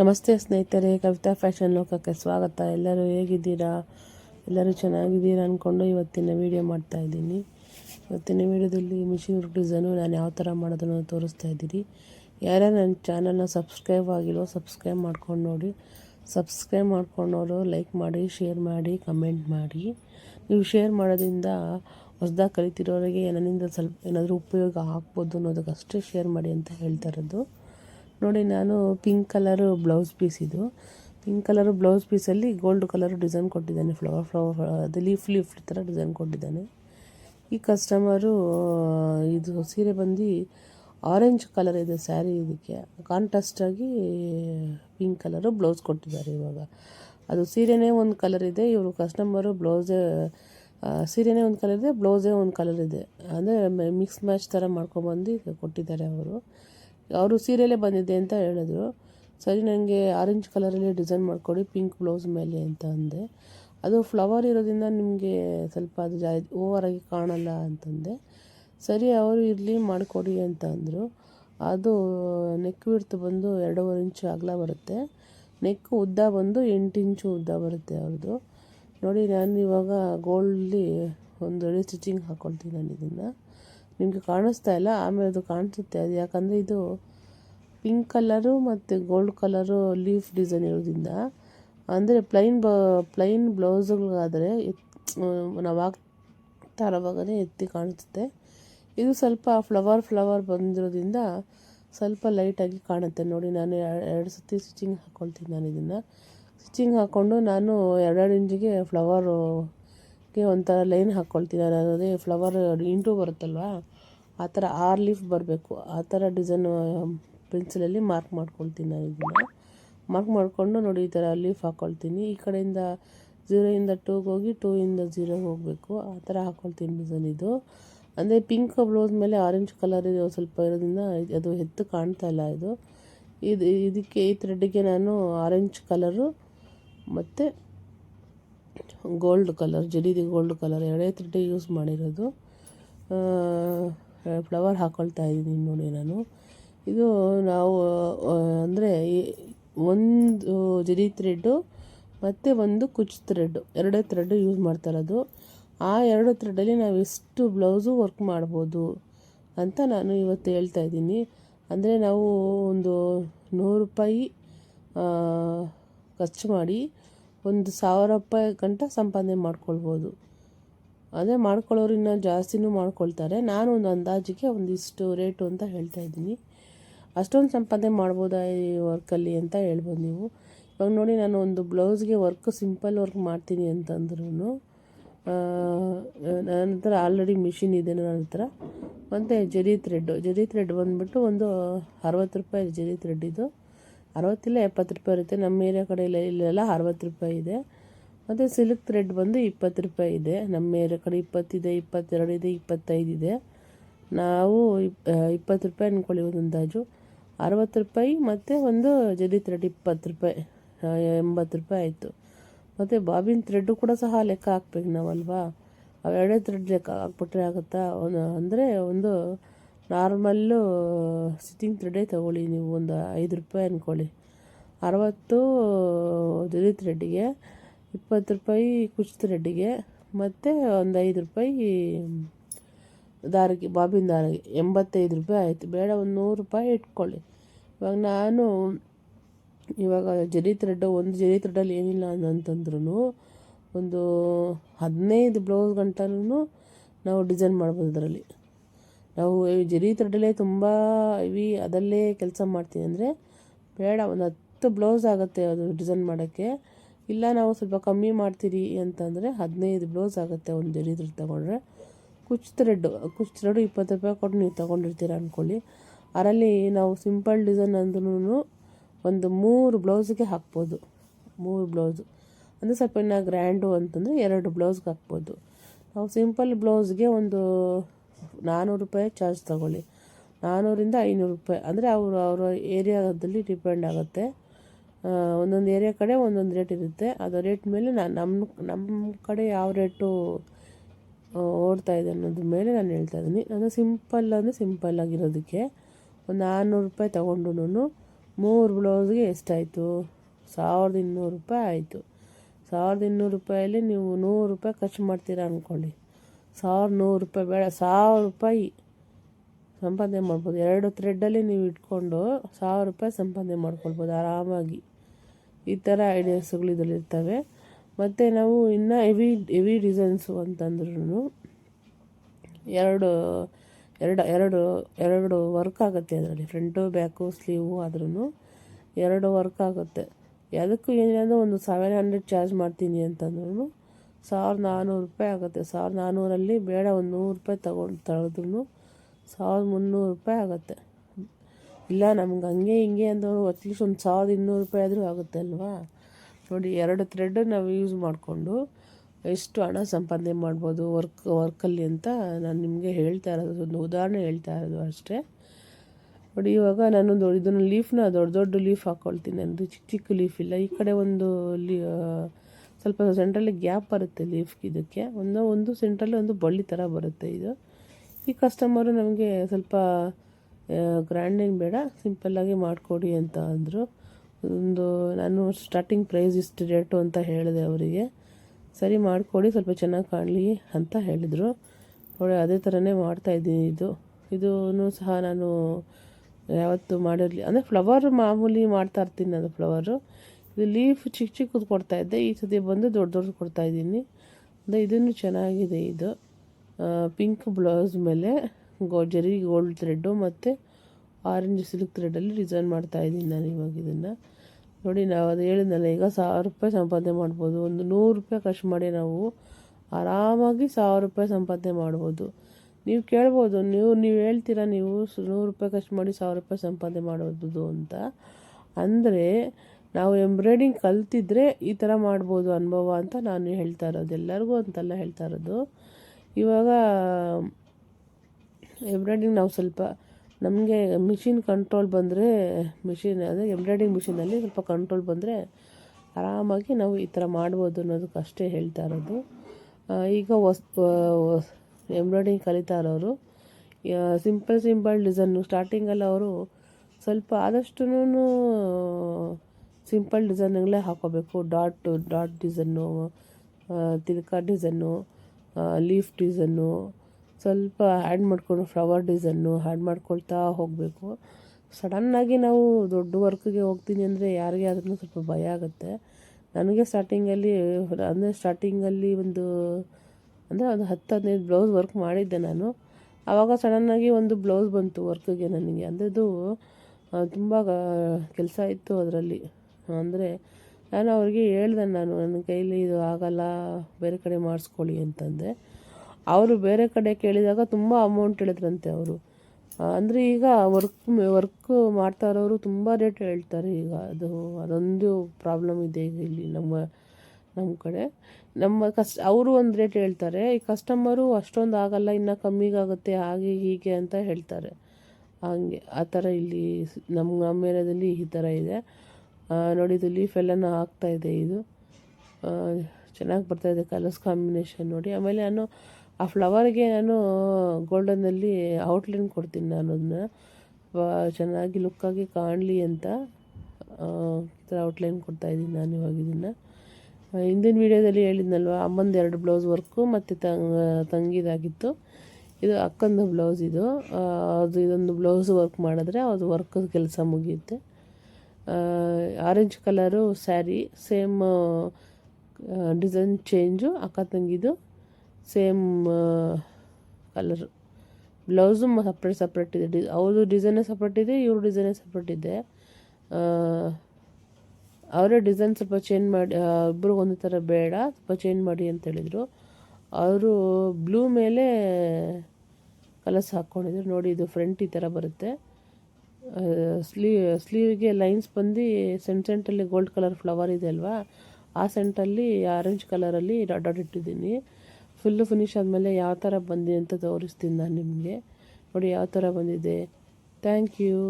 ನಮಸ್ತೆ ಸ್ನೇಹಿತರೆ, ಕವಿತಾ ಫ್ಯಾಷನ್ ಲೋಕಕ್ಕೆ ಸ್ವಾಗತ. ಎಲ್ಲರೂ ಹೇಗಿದ್ದೀರಾ? ಎಲ್ಲರೂ ಚೆನ್ನಾಗಿದ್ದೀರಾ ಅಂದ್ಕೊಂಡು ಇವತ್ತಿನ ವೀಡಿಯೋ ಮಾಡ್ತಾ ಇದ್ದೀನಿ. ಇವತ್ತಿನ ವೀಡಿಯೋದಲ್ಲಿ ಮಿಷಿನ್ ವರ್ಕ್ ಡಿಸೈನು ನಾನು ಯಾವ ಥರ ಮಾಡೋದನ್ನು ತೋರಿಸ್ತಾ ಇದ್ದೀರಿ ಯಾರ್ಯಾರು ನನ್ನ ಚಾನಲ್ನ ಸಬ್ಸ್ಕ್ರೈಬ್ ಆಗಿಲ್ವೋ ಸಬ್ಸ್ಕ್ರೈಬ್ ಮಾಡ್ಕೊಂಡು ನೋಡಿ. ಸಬ್ಸ್ಕ್ರೈಬ್ ಮಾಡ್ಕೊಂಡವರು ಲೈಕ್ ಮಾಡಿ, ಶೇರ್ ಮಾಡಿ, ಕಮೆಂಟ್ ಮಾಡಿ. ನೀವು ಶೇರ್ ಮಾಡೋದ್ರಿಂದ ಹೊಸ್ದಾಗಿ ಕಲಿತಿರೋರಿಗೆ ನನ್ನಿಂದ ಸ್ವಲ್ಪ ಏನಾದರೂ ಉಪಯೋಗ ಆಗ್ಬೋದು ಅನ್ನೋದಕ್ಕಷ್ಟೇ ಶೇರ್ ಮಾಡಿ ಅಂತ ಹೇಳ್ತಾ ಇರೋದು. ನೋಡಿ, ನಾನು ಪಿಂಕ್ ಕಲರು ಬ್ಲೌಸ್ ಪೀಸ್ ಇದು. ಪಿಂಕ್ ಕಲರು ಬ್ಲೌಸ್ ಪೀಸಲ್ಲಿ ಗೋಲ್ಡ್ ಕಲರು ಡಿಸೈನ್ ಕೊಟ್ಟಿದ್ದಾನೆ ಫ್ಲವರ್ ಫ್ಲವರ್ ಅದು ಲೀಫ್ ಲೀಫ್ ಥರ ಡಿಸೈನ್ ಕೊಟ್ಟಿದ್ದಾನೆ. ಈ ಕಸ್ಟಮರು ಇದು ಸೀರೆ ಬಂದು ಆರೆಂಜ್ ಕಲರ್ ಇದೆ ಸ್ಯಾರಿ ಇದಕ್ಕೆ. ಕಾಂಟ್ರಾಸ್ಟಾಗಿ ಪಿಂಕ್ ಕಲರು ಬ್ಲೌಸ್ ಕೊಟ್ಟಿದ್ದಾರೆ ಇವಾಗ. ಅದು ಸೀರೆನೇ ಒಂದು ಕಲರ್ ಇದೆ, ಇವರು ಕಸ್ಟಮರು ಬ್ಲೌಸೇ ಸೀರೆನೇ ಒಂದು ಕಲರ್ ಇದೆ ಬ್ಲೌಸೇ ಒಂದು ಕಲರ್ ಇದೆ. ಅಂದರೆ ಮಿಕ್ಸ್ ಮ್ಯಾಚ್ ಥರ ಮಾಡ್ಕೊಬಂದು ಕೊಟ್ಟಿದ್ದಾರೆ ಅವರು. ಅವರು ಸೀರೆಯಲ್ಲೇ ಬಂದಿದೆ ಅಂತ ಹೇಳಿದ್ರು. ಸರಿ ನನಗೆ ಆರೆಂಜ್ ಕಲರಲ್ಲಿ ಡಿಸೈನ್ ಮಾಡಿಕೊಡಿ ಪಿಂಕ್ ಬ್ಲೌಸ್ ಮೇಲೆ ಅಂತ ಅಂದೆ. ಅದು ಫ್ಲವರ್ ಇರೋದ್ರಿಂದ ನಿಮಗೆ ಸ್ವಲ್ಪ ಅದು ಜಾ ಓವರಾಗಿ ಕಾಣಲ್ಲ ಅಂತಂದೆ. ಸರಿ, ಅವರು ಇರಲಿ, ಮಾಡಿಕೊಡಿ ಅಂತ ಅಂದರು. ಅದು ನೆಕ್ ವಿರ್ತ್ ಬಂದು ಎರಡೂವರೆ ಇಂಚು ಅಗಲ ಬರುತ್ತೆ. ನೆಕ್ ಉದ್ದ ಬಂದು ಎಂಟು ಇಂಚು ಉದ್ದ ಬರುತ್ತೆ ಅವ್ರದ್ದು ನೋಡಿ, ನಾನು ಇವಾಗ ಗೋಲ್ಡ್ಲಿ ಒಂದು ಸ್ಟಿಚಿಂಗ್ ಹಾಕ್ಕೊಳ್ತೀನಿ ನಾನು ಇದನ್ನು. ನಿಮಗೆ ಕಾಣಿಸ್ತಾ ಇಲ್ಲ, ಆಮೇಲೆ ಅದು ಕಾಣಿಸುತ್ತೆ. ಅದು ಯಾಕಂದರೆ ಇದು ಪಿಂಕ್ ಕಲರು ಮತ್ತು ಗೋಲ್ಡ್ ಕಲರು ಲೀಫ್ ಡಿಸೈನ್ ಇರೋದ್ರಿಂದ. ಅಂದರೆ ಪ್ಲೈನ್ ಬ ಪ್ಲೈನ್ ಬ್ಲೌಸ್ಗಳಾದರೆ ನಾವು ಹಾಕ್ತಾ ಇರೋವಾಗನೇ ಎತ್ತಿ ಕಾಣಿಸುತ್ತೆ. ಇದು ಸ್ವಲ್ಪ ಫ್ಲವರ್ ಫ್ಲವರ್ ಬಂದಿರೋದ್ರಿಂದ ಸ್ವಲ್ಪ ಲೈಟಾಗಿ ಕಾಣುತ್ತೆ. ನೋಡಿ, ನಾನು ಎರಡು ಸತಿ ಸ್ಟಿಚಿಂಗ್ ಹಾಕ್ಕೊಳ್ತೀನಿ ನಾನು ಇದನ್ನು. ಸ್ಟಿಚಿಂಗ್ ಹಾಕ್ಕೊಂಡು ನಾನು ಎರಡೆರಡು ಇಂಚಿಗೆ ಫ್ಲವರು ಗೆ ಒಂಥರ ಲೈನ್ ಹಾಕ್ಕೊಳ್ತೀನಿ ಅದೇ ಫ್ಲವರ್ ಇಂಟು ಬರುತ್ತಲ್ವಾ? ಆ ಥರ ಆರು ಲೀಫ್ ಬರಬೇಕು. ಆ ಥರ ಡಿಸೈನು ಪೆನ್ಸಿಲಲ್ಲಿ ಮಾರ್ಕ್ ಮಾಡ್ಕೊಳ್ತೀನಿ ನಾನು ಇದನ್ನು. ಮಾರ್ಕ್ ಮಾಡಿಕೊಂಡು ನೋಡಿ ಈ ಥರ ಲೀಫ್ ಹಾಕ್ಕೊಳ್ತೀನಿ ಈ ಕಡೆಯಿಂದ ಝೀರೋಯಿಂದ ಟೂಗೆ ಹೋಗಿ ಟೂಯಿಂದ ಝೀರೋಗೆ ಹೋಗಬೇಕು. ಆ ಥರ ಹಾಕ್ಕೊಳ್ತೀನಿ ಡಿಸೈನ್ ಇದು. ಅಂದರೆ ಪಿಂಕ್ ಬ್ಲೌಸ್ ಮೇಲೆ ಆರೆಂಜ್ ಕಲರ್ ಇದು ಸ್ವಲ್ಪ ಇರೋದ್ರಿಂದ ಅದು ಎತ್ತು ಕಾಣ್ತಾ ಇಲ್ಲ ಇದು. ಇದು, ಇದಕ್ಕೆ ಈ ಥ್ರೆಡ್ಡಿಗೆ ನಾನು ಆರೆಂಜ್ ಕಲರು ಮತ್ತು ಗೋಲ್ಡ್ ಕಲರ್ ಜಡಿದಿ ಗೋಲ್ಡ್ ಕಲರ್ ಎರಡೇ ತ್ರೆಡ್ಡೆ ಯೂಸ್ ಮಾಡಿರೋದು. ಫ್ಲವರ್ ಹಾಕ್ಕೊಳ್ತಾ ಇದ್ದೀನಿ ನೋಡಿ ನಾನು. ಇದು ನಾವು ಅಂದರೆ ಒಂದು ಜರಿ ಥ್ರೆಡ್ಡು ಮತ್ತು ಒಂದು ಕುಚ್ ಥ್ರೆಡ್ಡು ಎರಡೇ ಥ್ರೆಡ್ಡು ಯೂಸ್ ಮಾಡ್ತಾ ಇರೋದು. ಆ ಎರಡು ಥ್ರೆಡ್ಡಲ್ಲಿ ನಾವು ಎಷ್ಟು ಬ್ಲೌಸು ವರ್ಕ್ ಮಾಡ್ಬೋದು ಅಂತ ನಾನು ಇವತ್ತು ಹೇಳ್ತಾ ಇದ್ದೀನಿ. ಅಂದರೆ ನಾವು ಒಂದು ನೂರು ರೂಪಾಯಿ ಖರ್ಚು ಮಾಡಿ ಒಂದು ಸಾವಿರ ರೂಪಾಯಿ ಗಂಟ ಸಂಪಾದನೆ ಮಾಡ್ಕೊಳ್ಬೋದು. ಅದೇ ಮಾಡ್ಕೊಳ್ಳೋರು ಇನ್ನೂ ಜಾಸ್ತಿನೂ ಮಾಡ್ಕೊಳ್ತಾರೆ. ನಾನು ಒಂದು ಅಂದಾಜಿಗೆ ಒಂದಿಷ್ಟು ರೇಟು ಅಂತ ಹೇಳ್ತಾ ಇದ್ದೀನಿ. ಅಷ್ಟೊಂದು ಸಂಪಾದನೆ ಮಾಡ್ಬೋದಾ ಈ ವರ್ಕಲ್ಲಿ ಅಂತ ಹೇಳ್ಬೋದು ನೀವು. ಇವಾಗ ನೋಡಿ, ನಾನು ಒಂದು ಬ್ಲೌಸ್ಗೆ ವರ್ಕ್ ಸಿಂಪಲ್ ವರ್ಕ್ ಮಾಡ್ತೀನಿ ಅಂತಂದ್ರೂ ನನ್ನ ಹತ್ರ ಆಲ್ರೆಡಿ ಮಿಷಿನ್ ಇದೆ ನನ್ನ ಹತ್ರ. ಮತ್ತು ಜರಿ ಥ್ರೆಡ್ಡು ಜರಿ ಥ್ರೆಡ್ ಬಂದುಬಿಟ್ಟು ಒಂದು ಅರವತ್ತು ರೂಪಾಯಿ ಜರಿ ಥ್ರೆಡ್ ಇದು. ಅರವತ್ತಿಲ್ಲ ಎಪ್ಪತ್ತು ರೂಪಾಯಿ ಇರುತ್ತೆ. ನಮ್ಮ ಏರಿಯಾ ಕಡೆ ಇಲ್ಲ ಇಲ್ಲೆಲ್ಲ ಅರವತ್ತು ರೂಪಾಯಿ ಇದೆ. ಮತ್ತು ಸಿಲ್ಕ್ ಥ್ರೆಡ್ ಬಂದು ಇಪ್ಪತ್ತು ರೂಪಾಯಿ ಇದೆ. ನಮ್ಮ ಏರಿಯಾ ಕಡೆ ಇಪ್ಪತ್ತಿದೆ ಇಪ್ಪತ್ತೆರಡು ಇದೆ, ಇಪ್ಪತ್ತೈದು ಇದೆ. ನಾವು ಇಪ್ ಇಪ್ಪತ್ತು ರೂಪಾಯಿ ಅಂದ್ಕೊಳ್ಳಿ ಒಂದು ಅಂದಾಜು. ಅರವತ್ತು ರೂಪಾಯಿ ಮತ್ತು ಒಂದು ಜದಿ ಥ್ರೆಡ್ ಇಪ್ಪತ್ತು ರೂಪಾಯಿ ಎಂಬತ್ತು ರೂಪಾಯಿ ಆಯಿತು. ಮತ್ತು ಬಾಬಿನ್ ಥ್ರೆಡ್ಡು ಕೂಡ ಸಹ ಲೆಕ್ಕ ಹಾಕ್ಬೇಕು ನಾವಲ್ವಾ? ಅವೆರಡೇ ಥ್ರೆಡ್ ಲೆಕ್ಕ ಹಾಕ್ಬಿಟ್ರೆ ಆಗುತ್ತಾ? ಒಂದು, ಅಂದರೆ ಒಂದು ನಾರ್ಮಲ್ಲು ಸಿಟ್ಟಿಂಗ್ ಥ್ರೆಡ್ಡೇ ತೊಗೊಳ್ಳಿ ನೀವು ಒಂದು ಐದು ರೂಪಾಯಿ ಅಂದ್ಕೊಳ್ಳಿ ಅರವತ್ತು ಜರಿ ಥ್ರೆಡ್ಡಿಗೆ ಇಪ್ಪತ್ತು ರೂಪಾಯಿ ಕುಚ್ ಥ್ರೆಡ್ಡಿಗೆ ಮತ್ತು ಒಂದು ಐದು ರೂಪಾಯಿ ದಾರಿಗೆ, ಬಾಬಿನ ದಾರಿಗೆ, ಎಂಬತ್ತೈದು ರೂಪಾಯಿ ಆಯಿತು. ಬೇಡ, ಒಂದು ನೂರು ರೂಪಾಯಿ ಇಟ್ಕೊಳ್ಳಿ. ಇವಾಗ ನಾನು, ಇವಾಗ ಜರಿ ಥ್ರೆಡ್ಡು ಒಂದು ಜರಿ ಥ್ರೆಡ್ಡಲ್ಲಿ ಏನಿಲ್ಲ ಅಂತಂದ್ರೂ ಒಂದು ಹದಿನೈದು ಬ್ಲೌಸ್ ಗಂಟಲೂ ನಾವು ಡಿಸೈನ್ ಮಾಡ್ಬೋದು ಅದರಲ್ಲಿ ನಾವು ಜರಿ ತ್ರೆಡಲ್ಲೇ ತುಂಬ ಇವಿ ಅದಲ್ಲೇ ಕೆಲಸ ಮಾಡ್ತೀವಿ ಅಂದರೆ ಬೇಡ, ಒಂದು ಹತ್ತು ಬ್ಲೌಸ್ ಆಗುತ್ತೆ ಅದು ಡಿಸೈನ್ ಮಾಡೋಕ್ಕೆ. ಇಲ್ಲ ನಾವು ಸ್ವಲ್ಪ ಕಮ್ಮಿ ಮಾಡ್ತೀರಿ ಅಂತಂದರೆ ಹದಿನೈದು ಬ್ಲೌಸ್ ಆಗುತ್ತೆ ಒಂದು ಜರಿ ಥ್ರೆಡ್ ತೊಗೊಂಡ್ರೆ. ಕುಚ್ ಥ್ರೆಡ್ಡು ಕುಚ್ ಥ್ರೆಡ್ಡು ಇಪ್ಪತ್ತು ರೂಪಾಯಿ ಕೊಟ್ಟು ನೀವು ತೊಗೊಂಡಿರ್ತೀರ ಅಂದ್ಕೊಳ್ಳಿ ಅದರಲ್ಲಿ ನಾವು ಸಿಂಪಲ್ ಡಿಸೈನ್ ಅಂದ್ರೂ ಒಂದು ಮೂರು ಬ್ಲೌಸ್ಗೆ ಹಾಕ್ಬೋದು. ಮೂರು ಬ್ಲೌಸು ಅಂದರೆ ಸ್ವಲ್ಪ ಇನ್ನು ಗ್ರ್ಯಾಂಡು ಅಂತಂದರೆ ಎರಡು ಬ್ಲೌಸ್ಗೆ ಹಾಕ್ಬೋದು. ನಾವು ಸಿಂಪಲ್ ಬ್ಲೌಸ್ಗೆ ಒಂದು ನಾನ್ನೂರು ರೂಪಾಯಿ ಚಾರ್ಜ್ ತಗೊಳ್ಳಿ. ನಾನ್ನೂರಿಂದ ಐನೂರು ರೂಪಾಯಿ. ಅಂದರೆ ಅವರು ಅವರ ಏರಿಯಾದಲ್ಲಿ ಡಿಪೆಂಡ್ ಆಗುತ್ತೆ. ಒಂದೊಂದು ಏರಿಯಾ ಕಡೆ ಒಂದೊಂದು ರೇಟ್ ಇರುತ್ತೆ. ಅದು ರೇಟ್ ಮೇಲೆ ನಾನು ನಮ್ಮ ನಮ್ಮ ಕಡೆ ಯಾವ ರೇಟು ಓಡ್ತಾ ಇದೆ ಅನ್ನೋದ್ರ ಮೇಲೆ ನಾನು ಹೇಳ್ತಾ ಇದ್ದೀನಿ. ಅಂದರೆ ಸಿಂಪಲ್ ಅಂದರೆ ಸಿಂಪಲ್ ಆಗಿರೋದಕ್ಕೆ ಒಂದು ನಾನ್ನೂರು ರೂಪಾಯಿ ತೊಗೊಂಡು ಮೂರು ಬ್ಲೌಸ್ಗೆ ಎಷ್ಟಾಯಿತು? ಸಾವಿರದ ಇನ್ನೂರು ರೂಪಾಯಿ ಆಯಿತು. ಸಾವಿರದ ಇನ್ನೂರು ರೂಪಾಯಲ್ಲಿ ನೀವು ನೂರು ರೂಪಾಯಿ ಖರ್ಚು ಮಾಡ್ತೀರಾ ಅಂದ್ಕೊಳ್ಳಿ ಸಾವಿರದ ನೂರು ರೂಪಾಯಿ ಬೇಡ, ಸಾವಿರ ರೂಪಾಯಿ ಸಂಪಾದನೆ ಮಾಡ್ಬೋದು. ಎರಡು ಥ್ರೆಡ್ಡಲ್ಲಿ ನೀವು ಇಟ್ಕೊಂಡು ಸಾವಿರ ರೂಪಾಯಿ ಸಂಪಾದನೆ ಮಾಡ್ಕೊಳ್ಬೋದು ಆರಾಮಾಗಿ. ಈ ಥರ ಐಡಿಯಾಸ್ಗಳು ಇದರಲ್ಲಿರ್ತವೆ ಮತ್ತು ನಾವು ಇನ್ನೂ ಹೆವಿ ಹೆವಿ ಡಿಸೈನ್ಸು ಅಂತಂದ್ರೂ ಎರಡು ಎರಡು ಎರಡು ಎರಡು ವರ್ಕ್ ಆಗುತ್ತೆ ಅದರಲ್ಲಿ. ಫ್ರಂಟು ಬ್ಯಾಕು ಸ್ಲೀವು ಆದ್ರೂ ಎರಡು ವರ್ಕ್ ಆಗುತ್ತೆ. ಯಾವುದಕ್ಕೂ ಏನಾದರೂ ಒಂದು ಸೆವೆನ್ ಹಂಡ್ರೆಡ್ ಚಾರ್ಜ್ ಮಾಡ್ತೀನಿ ಅಂತಂದ್ರೂ ಸಾವಿರದ ನಾನ್ನೂರು ರೂಪಾಯಿ ಆಗುತ್ತೆ. ಸಾವಿರದ ನಾನ್ನೂರಲ್ಲಿ ಬೇಡ, ಒಂದು ನೂರು ರೂಪಾಯಿ ತಗೊಂಡು ತಳೆದ್ರೂ ಸಾವಿರದ ಮುನ್ನೂರು ರೂಪಾಯಿ ಆಗುತ್ತೆ. ಇಲ್ಲ, ನಮ್ಗೆ ಹಂಗೆ ಹಿಂಗೆ ಅಂದವರು ಅಟ್ಲೀಸ್ಟ್ ಒಂದು ಸಾವಿರದ ಇನ್ನೂರು ರೂಪಾಯಿ ಆದರೂ ಆಗುತ್ತೆ ಅಲ್ವಾ? ನೋಡಿ, ಎರಡು ಥ್ರೆಡ್ ನಾವು ಯೂಸ್ ಮಾಡಿಕೊಂಡು ಎಷ್ಟು ಹಣ ಸಂಪಾದನೆ ಮಾಡ್ಬೋದು ವರ್ಕ್ ವರ್ಕಲ್ಲಿ ಅಂತ ನಾನು ನಿಮಗೆ ಹೇಳ್ತಾ ಇರೋದು, ಒಂದು ಉದಾಹರಣೆ ಹೇಳ್ತಾ ಇರೋದು ಅಷ್ಟೇ. ನೋಡಿ, ಇವಾಗ ನಾನು ಇದನ್ನು ಲೀಫ್ನ ದೊಡ್ಡ ದೊಡ್ಡ ಲೀಫ್ ಹಾಕ್ಕೊಳ್ತೀನಿ ನನ್ನದು ಚಿಕ್ಕ ಚಿಕ್ಕ ಲೀಫ್ ಇಲ್ಲ. ಈ ಕಡೆ ಒಂದು ಲೀ ಸ್ವಲ್ಪ ಸೆಂಟ್ರಲ್ಲಿ ಗ್ಯಾಪ್ ಬರುತ್ತೆ ಲೀಫ್ಗೆ ಇದಕ್ಕೆ. ಒಂದು ಒಂದು ಸೆಂಟ್ರಲ್ಲಿ ಒಂದು ಬಳ್ಳಿ ಥರ ಬರುತ್ತೆ ಇದು. ಈ ಕಸ್ಟಮರು ನಮಗೆ ಸ್ವಲ್ಪ ಗ್ರ್ಯಾಂಡೇನು ಬೇಡ ಸಿಂಪಲ್ಲಾಗಿ ಮಾಡಿಕೊಡಿ ಅಂತ ಅಂದರು. ಒಂದು, ನಾನು ಸ್ಟಾರ್ಟಿಂಗ್ ಪ್ರೈಸ್ ಇಷ್ಟು ರೇಟು ಅಂತ ಹೇಳಿದೆ ಅವರಿಗೆ. ಸರಿ ಮಾಡಿಕೊಡಿ, ಸ್ವಲ್ಪ ಚೆನ್ನಾಗಿ ಕಾಣಲಿ ಅಂತ ಹೇಳಿದರು. ನೋಡಿ, ಅದೇ ಥರನೇ ಮಾಡ್ತಾಯಿದ್ದೀನಿ ಇದು. ಇದೂ ಸಹ ನಾನು ಯಾವತ್ತು ಮಾಡಿರಲಿ ಅಂದರೆ ಫ್ಲವರ್ ಮಾಮೂಲಿ ಮಾಡ್ತಾ ಇರ್ತೀನಿ ನಾನು ಫ್ಲವರು ಲೀಫ್ ಚಿಕ್ಕ ಚಿಕ್ಕದು ಕೊಡ್ತಾಯಿದ್ದೆ ಈ ಸತಿ ಬಂದು ದೊಡ್ಡ ದೊಡ್ಡ ಕೊಡ್ತಾಯಿದ್ದೀನಿ ಅಂದರೆ ಇದನ್ನು ಚೆನ್ನಾಗಿದೆ ಇದು. ಪಿಂಕ್ ಬ್ಲೌಸ್ ಮೇಲೆ ಗೋ, ಜರಿ ಗೋಲ್ಡ್ ಥ್ರೆಡ್ಡು ಮತ್ತು ಆರೆಂಜ್ ಸಿಲ್ಕ್ ಥ್ರೆಡಲ್ಲಿ ಡಿಸೈನ್ ಮಾಡ್ತಾಯಿದ್ದೀನಿ ನಾನು ಇವಾಗ ಇದನ್ನು. ನೋಡಿ, ನಾವು ಅದು ಹೇಳಿದ್ನಲ್ಲ, ಈಗ ಸಾವಿರ ರೂಪಾಯಿ ಸಂಪಾದನೆ ಮಾಡ್ಬೋದು. ಒಂದು ನೂರು ರೂಪಾಯಿ ಖರ್ಚು ಮಾಡಿ ನಾವು ಆರಾಮಾಗಿ ಸಾವಿರ ರೂಪಾಯಿ ಸಂಪಾದನೆ ಮಾಡ್ಬೋದು. ನೀವು ಕೇಳ್ಬೋದು, ನೀವು ನೀವು ಹೇಳ್ತೀರಾ, ನೀವು ನೂರು ರೂಪಾಯಿ ಖರ್ಚು ಮಾಡಿ ಸಾವಿರ ರೂಪಾಯಿ ಸಂಪಾದನೆ ಮಾಡೋದು ಅಂತ. ಅಂದರೆ ನಾವು ಎಂಬ್ರಾಯ್ಡಿಂಗ್ ಕಲ್ತಿದ್ರೆ ಈ ಥರ ಮಾಡ್ಬೋದು ಅನುಭವ ಅಂತ ನಾನು ಹೇಳ್ತಾ ಇರೋದು. ಎಲ್ಲರಿಗೂ ಅಂತೆಲ್ಲ ಹೇಳ್ತಾ ಇರೋದು. ಇವಾಗ, ಎಂಬ್ರಾಯ್ಡಿಂಗ್ ನಾವು ಸ್ವಲ್ಪ ನಮಗೆ ಮಿಷಿನ್ ಕಂಟ್ರೋಲ್ ಬಂದರೆ ಮಿಷಿನ್, ಅಂದರೆ ಎಂಬ್ರಾಯ್ಡಿಂಗ್ ಮಿಷಿನಲ್ಲಿ ಸ್ವಲ್ಪ ಕಂಟ್ರೋಲ್ ಬಂದರೆ ಆರಾಮಾಗಿ ನಾವು ಈ ಥರ ಮಾಡ್ಬೋದು ಅನ್ನೋದಕ್ಕೆ ಅಷ್ಟೇ ಹೇಳ್ತಾ ಇರೋದು. ಈಗ ಹೊಸ ಎಂಬ್ರಾಯ್ಡಿಂಗ್ ಕಲಿತಾ ಇರೋರು ಸಿಂಪಲ್ ಸಿಂಪಲ್ ಡಿಸೈನು, ಸ್ಟಾರ್ಟಿಂಗಲ್ಲಿ ಅವರು ಸ್ವಲ್ಪ ಆದಷ್ಟು ಸಿಂಪಲ್ ಡಿಸೈನ್ಗಳೇ ಹಾಕೋಬೇಕು. ಡಾಟ್ ಡಾಟ್ ಡಿಸೈನು ತಿಲ್ಕ ಡಿಸೈನು ಲೀಫ್ ಡಿಸೈನು ಸ್ವಲ್ಪ ಆ್ಯಡ್ ಮಾಡಿಕೊಂಡು ಫ್ಲವರ್ ಡಿಸೈನು ಆ್ಯಡ್ ಮಾಡ್ಕೊಳ್ತಾ ಹೋಗಬೇಕು. ಸಡನ್ನಾಗಿ ನಾವು ದೊಡ್ಡ ವರ್ಕ್ಗೆ ಹೋಗ್ತೀನಿ ಅಂದರೆ ಯಾರಿಗೆ ಆದ್ರೂ ಸ್ವಲ್ಪ ಭಯ ಆಗುತ್ತೆ. ನನಗೆ ಸ್ಟಾರ್ಟಿಂಗಲ್ಲಿ ಅಂದರೆ ಸ್ಟಾರ್ಟಿಂಗಲ್ಲಿ ಒಂದು, ಅಂದರೆ ಒಂದು ಹತ್ತು, ಹದಿನೈದು ಬ್ಲೌಸ್ ವರ್ಕ್ ಮಾಡಿದ್ದೆ ನಾನು. ಆವಾಗ ಸಡನ್ನಾಗಿ ಒಂದು ಬ್ಲೌಸ್ ಬಂತು ವರ್ಕ್ಗೆ ನನಗೆ. ಅಂದರೆ ಅದು ತುಂಬ ಕೆಲಸ ಇತ್ತು ಅದರಲ್ಲಿ. ಅಂದರೆ ನಾನು ಅವ್ರಿಗೆ ಹೇಳ್ದೆ ನಾನು, ನನ್ನ ಕೈಲಿ ಇದು ಆಗಲ್ಲ, ಬೇರೆ ಕಡೆ ಮಾಡಿಸ್ಕೊಳ್ಳಿ ಅಂತಂದರೆ ಅವರು ಬೇರೆ ಕಡೆ ಕೇಳಿದಾಗ ತುಂಬ ಅಮೌಂಟ್ ಹೇಳಿದ್ರಂತೆ ಅವರು. ಅಂದರೆ ಈಗ ವರ್ಕ್ ವರ್ಕ್ ಮಾಡ್ತಾ ಇರೋರು ತುಂಬ ರೇಟ್ ಹೇಳ್ತಾರೆ ಈಗ. ಅದು, ಅದೊಂದು ಪ್ರಾಬ್ಲಮ್ ಇದೆ ಈಗ ಇಲ್ಲಿ ನಮ್ಮ ನಮ್ಮ ಕಡೆ. ನಮ್ಮ ಕಸ್ಟ್ ಅವರು ಒಂದು ರೇಟ್ ಹೇಳ್ತಾರೆ, ಈ ಕಸ್ಟಮರು ಅಷ್ಟೊಂದು ಆಗಲ್ಲ, ಇನ್ನು ಕಮ್ಮಿಗಾಗುತ್ತೆ, ಹಾಗೆ, ಹೀಗೆ ಅಂತ ಹೇಳ್ತಾರೆ. ಹಾಗೆ, ಆ ಥರ ಇಲ್ಲಿ ನಮ್ಮ ನಮ್ಮ ಏರಿಯಾದಲ್ಲಿ ಈ ಥರ ಇದೆ. ನೋಡಿ, ಇದು ಲೀಫ್ ಎಲ್ಲನೂ ಇದೆ ಇದು. ಚೆನ್ನಾಗಿ ಬರ್ತಾ ಇದೆ ಕಲರ್ಸ್ ಕಾಂಬಿನೇಷನ್ ನೋಡಿ. ಆಮೇಲೆ ನಾನು ಆ ಫ್ಲವರ್ಗೆ ನಾನು ಗೋಲ್ಡನ್ನಲ್ಲಿ ಔಟ್ಲೈನ್ ಕೊಡ್ತೀನಿ ನಾನು ಅದನ್ನ. ಚೆನ್ನಾಗಿ ಲುಕ್ಕಾಗಿ ಕಾಣಲಿ ಅಂತ ಈ ಥರ ಔಟ್ಲೈನ್ ಕೊಡ್ತಾಯಿದ್ದೀನಿ ನಾನು ಇವಾಗ ಇದನ್ನು. ಹಿಂದಿನ ವೀಡಿಯೋದಲ್ಲಿ ಹೇಳಿದ್ನಲ್ವ, ಅಮ್ಮಂದು ಎರಡು ಬ್ಲೌಸ್ ವರ್ಕು ಮತ್ತು ತಂಗಿದಾಗಿತ್ತು. ಇದು ಅಕ್ಕಂದು ಬ್ಲೌಸ್ ಇದು. ಅದು ಇದೊಂದು ಬ್ಲೌಸ್ ವರ್ಕ್ ಮಾಡಿದ್ರೆ ಅದು ವರ್ಕ್ ಕೆಲಸ ಮುಗಿಯುತ್ತೆ. Orange colour sari same design change ಅಕ್ಕ ತಂಗಿದು same colour blouse separate separate ಇದೆ. ಡಿ ಅವರು ಡಿಸೈನೇ ಸಪ್ರೇಟ್ ಇದೆ ಇವ್ರ ಡಿಸೈನೇ ಸಪ್ರೇಟ್ ಇದೆ. ಅವರೇ ಡಿಸೈನ್ ಸ್ವಲ್ಪ ಚೇಂಜ್ ಮಾಡಿ ಇಬ್ಬರು ಒಂದು ಥರ ಬೇಡ, ಸ್ವಲ್ಪ ಚೇಂಜ್ ಮಾಡಿ ಅಂತ ಹೇಳಿದರು. ಅವರು ಬ್ಲೂ ಮೇಲೆ ಕಲರ್ಸ್ ಹಾಕ್ಕೊಂಡಿದ್ರು ನೋಡಿ, ಇದು ಫ್ರಂಟ್ ಈ ಥರ ಬರುತ್ತೆ. ಸ್ಲೀವ್ ಸ್ಲೀವ್ಗೆ ಲೈನ್ಸ್ ಬಂದು ಸೆಂಟ್ ಸೆಂಟಲ್ಲಿ ಗೋಲ್ಡ್ ಕಲರ್ ಫ್ಲವರ್ ಇದೆ ಅಲ್ವಾ? ಆ ಸೆಂಟಲ್ಲಿ ಆರೆಂಜ್ ಕಲರಲ್ಲಿ ಡಾಟ್ ಇಟ್ಟಿದ್ದೀನಿ. ಫುಲ್ಲು ಫಿನಿಶ್ ಆದಮೇಲೆ ಯಾವ ಥರ ಬಂದಿದೆ ಅಂತ ತೋರಿಸ್ತೀನಿ ನಾನು ನಿಮಗೆ. ನೋಡಿ ಯಾವ ಥರ ಬಂದಿದೆ. Thank you.